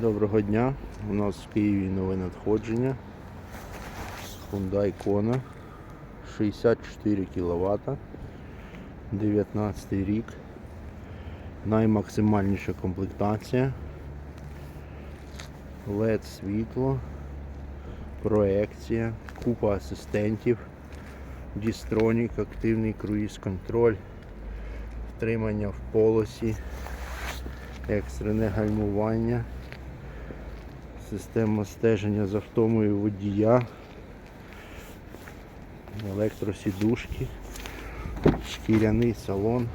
Доброго дня. У нас в Києві нове надходження. Hyundai Kona 64 кВт. 19 рік. Наймаксимальніша комплектація. LED світло, проекція, купа асистентів, Distronic, активний круїз контроль, втримання в полосі, екстрене гальмування, система стеження за втомою водія, електросідушки, шкіряний салон,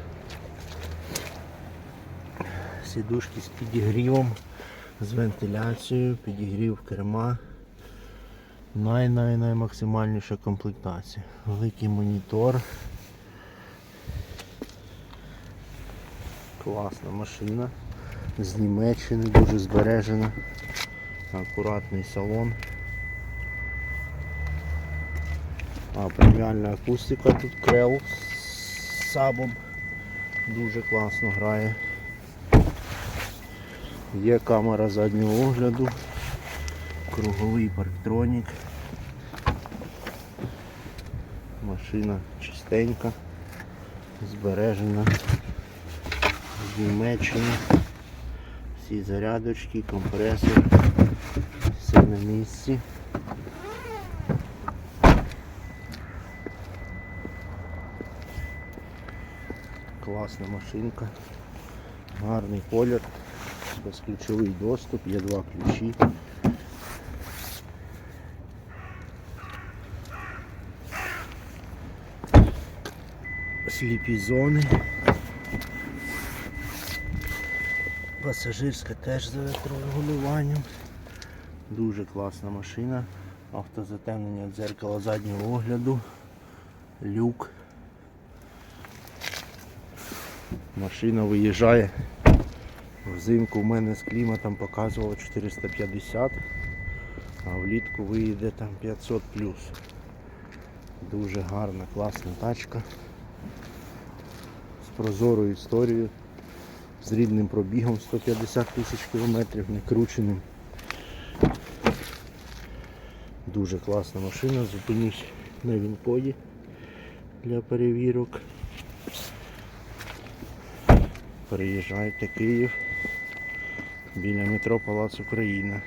сідушки з підігрівом, з вентиляцією, підігрів керма. Най-най-най максимальніша комплектація. Великий монітор. Класна машина. З Німеччини дуже збережена. Акуратний салон. А, преміальна акустика тут крел з сабом. Дуже класно грає. Є камера заднього огляду, круговий парктронік. Машина чистенька, збережена з Німеччини. Всі зарядочки, компресор, все на місці. Класна машинка, гарний колір, безключовий доступ, є два ключі. Сліпі зони. Пасажирська теж з електрорегулюванням. Дуже класна машина. Автозатемнення дзеркала заднього огляду. Люк. Машина виїжджає. Взимку в мене з кліматом показувало 450, а влітку виїде там 500 Дуже гарна, класна тачка. З прозорою історією, з рідним пробігом 150 тисяч кілометрів, не крученим. Дуже класна машина, зупинюсь на Вінкоді для перевірок. Переїжджайте Київ біля метро Палац Україна.